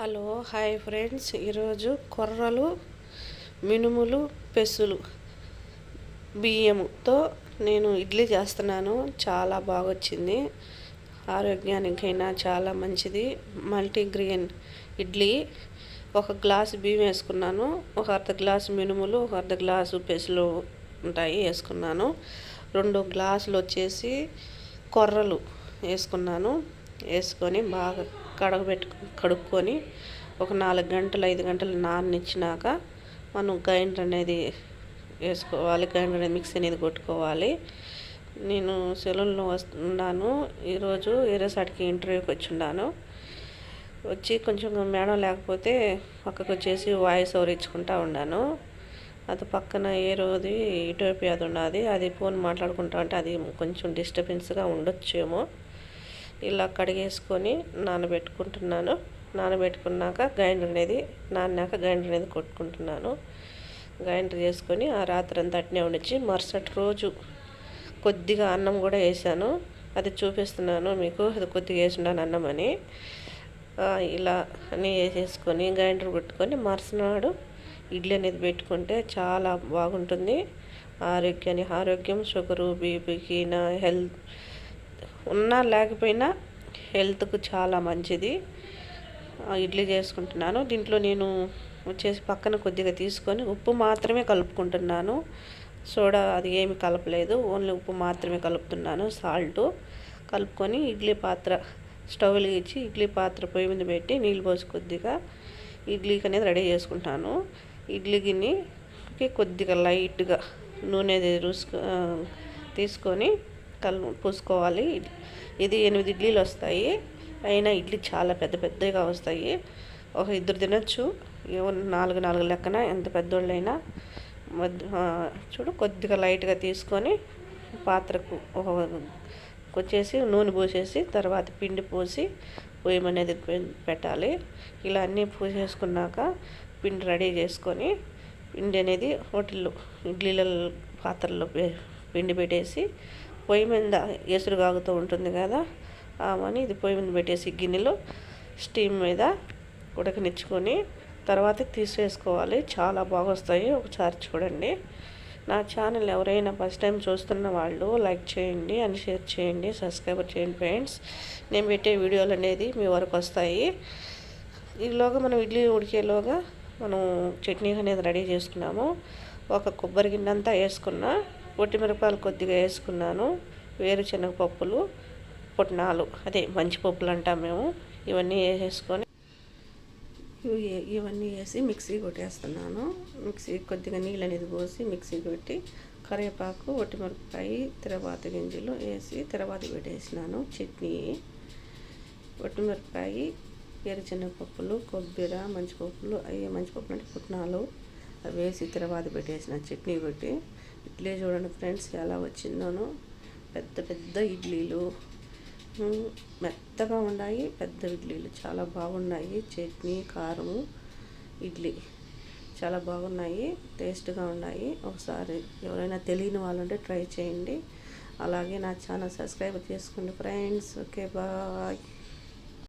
Hello hi friends. ఈరోజు కొర్రలు మినుములు పెసులు బియ్యముతో నేను ఇడ్లీ చేస్తున్నాను. చాలా బాగా వచ్చింది ఆరోగ్యానికైనా చాలా మంచిది. మల్టీగ్రెయిన్ ఇడ్లీ. ఒక గ్లాసు బియ్యం వేసుకున్నాను. ఒక అర్ధ గ్లాసు మినుములు ఒక అర్ధ గ్లాసు పెసులు ఉంటాయి వేసుకున్నాను. రెండు గ్లాసులు వచ్చేసి కొర్రలు వేసుకున్నాను. వేసుకొని బాగా కడగబెట్టు కడుక్కొని ఒక నాలుగు గంటలు ఐదు గంటలు నాననిచ్చినాక మనం గ్రైండర్ అనేది వేసుకోవాలి. గ్రైండర్ అనేది మిక్సీ అనేది కొట్టుకోవాలి. నేను సెలూన్లో వస్తున్నాను. ఈరోజు ఏరేసాటికి ఇంటర్వ్యూకి వచ్చి ఉన్నాను వచ్చి కొంచెం మేడం లేకపోతే పక్కకు వచ్చేసి వాయిస్ ఓవర్ ఇచ్చుకుంటా ఉన్నాను అది పక్కన ఏ రోజు ఇటోపియాది ఉన్నది అది ఫోన్ మాట్లాడుకుంటా ఉంటే అది కొంచెం డిస్టర్బెన్స్గా ఉండొచ్చేమో. ఇలా కడిగేసుకొని నానబెట్టుకుంటున్నాను. నానబెట్టుకున్నాక గ్రైండర్ అనేది నానాక గ్రైండర్ అనేది కొట్టుకుంటున్నాను. గ్రైండర్ చేసుకొని ఆ రాత్రి అంతా అట్నే ఉండిచ్చి మరుసటి రోజు కొద్దిగా అన్నం కూడా వేసాను. అది చూపిస్తున్నాను మీకు. అది కొద్దిగా వేసినాను అన్నం అని. ఇలా అన్నీ వేసేసుకొని గ్రైండర్ పెట్టుకొని మరుసనాడు ఇడ్లీ అనేది పెట్టుకుంటే చాలా బాగుంటుంది. ఆరోగ్యాన్ని ఆరోగ్యం షుగరు బీపీకి నా హెల్త్ ఉన్నా లేకపోయినా హెల్త్కు చాలా మంచిది. ఇడ్లీ చేసుకుంటున్నాను. దీంట్లో నేను వచ్చేసి పక్కన కొద్దిగా తీసుకొని ఉప్పు మాత్రమే కలుపుకుంటున్నాను. సోడా అది ఏమి కలపలేదు. ఓన్లీ ఉప్పు మాత్రమే కలుపుతున్నాను సాల్ట్. కలుపుకొని ఇడ్లీ పాత్ర స్టవ్ వెలిగించి ఇడ్లీ పాత్ర పొయ్యి మీద పెట్టి నీళ్ళు పోసి కొద్దిగా ఇడ్లీకి అనేది రెడీ చేసుకుంటాను. ఇడ్లీ గిన్నెకి కొద్దిగా లైట్గా నూనె రుసుకు తీసుకొని కళ్ళు పూసుకోవాలి. ఇది ఎనిమిది ఇడ్లీలు వస్తాయి. అయినా ఇడ్లీ చాలా పెద్ద పెద్దగా వస్తాయి. ఒక ఇద్దరు తినచ్చు. నాలుగు నాలుగు లెక్కన ఎంత పెద్దోళ్ళైనా. చూడు కొద్దిగా లైట్గా తీసుకొని పాత్రకు వచ్చేసి నూనె పోసేసి తర్వాత పిండి పోసి పొయ్యి అనేది పెట్టాలి. ఇలా అన్నీ పూసేసుకున్నాక పిండి రెడీ చేసుకొని పిండి అనేది హోటల్లో ఇడ్లీల పాత్రలో పిండి పెట్టేసి పొయ్యి మీద ఎసురు కాగుతూ ఉంటుంది కదా ఆమని ఇది పొయ్యి మీద పెట్టేసి గిన్నెలో స్టీమ్ మీద ఉడకనిచ్చుకొని తర్వాత తీసేసుకోవాలి. చాలా బాగొస్తాయి. ఒకసారి చూడండి. నా ఛానల్ ఎవరైనా ఫస్ట్ టైం చూస్తున్న వాళ్ళు లైక్ చేయండి అండ్ షేర్ చేయండి సబ్స్క్రైబర్ చేయండి ఫ్రెండ్స్. నేను పెట్టే వీడియోలు అనేది మీ వరకు వస్తాయి. ఈలోగా మనం ఇడ్లీ ఉడికేలోగా మనం చట్నీ అనేది రెడీ చేసుకున్నాము. ఒక కొబ్బరి గిన్నె వేసుకున్న మిరపకాయలు కొద్దిగా వేసుకున్నాను. వేరుశనగ పప్పులు పుట్నాలు అదే మంచి పప్పులు అంటాం మేము. ఇవన్నీ వేసేసుకొని ఇవన్నీ వేసి మిక్సీ కొట్టేస్తున్నాను. మిక్సీ కొద్దిగా నీళ్ళు అనేది పోసి మిక్సీ కొట్టి కరివేపాకు ఒట్టిమిరపకాయ తిరవాత గింజలు వేసి తిరవాత పెట్టేసినాను. చట్నీ ఒట్టిమిరపకాయ ఎర్రచెనగపప్పులు కొబ్బరి మంచిపప్పులు అవి మంచిపప్పులు అంటే పుట్నాలు. అవి వేసి తిరవాత పెట్టేసిన చట్నీ పెట్టి ఇడ్లీ చూడండి ఫ్రెండ్స్ ఎలా వచ్చిందోనో. పెద్ద పెద్ద ఇడ్లీలు. మెత్తగా ఉన్నాయి పెద్ద ఇడ్లీలు. చాలా బాగున్నాయి. చట్నీ కారము ఇడ్లీ. చాలా బాగున్నాయి టేస్ట్గా ఉన్నాయి. ఒకసారి ఎవరైనా తెలియని వాళ్ళు ఉంటే ట్రై చేయండి. అలాగే నా ఛానల్ సబ్స్క్రైబ్ చేసుకోండి ఫ్రెండ్స్. Okay bye.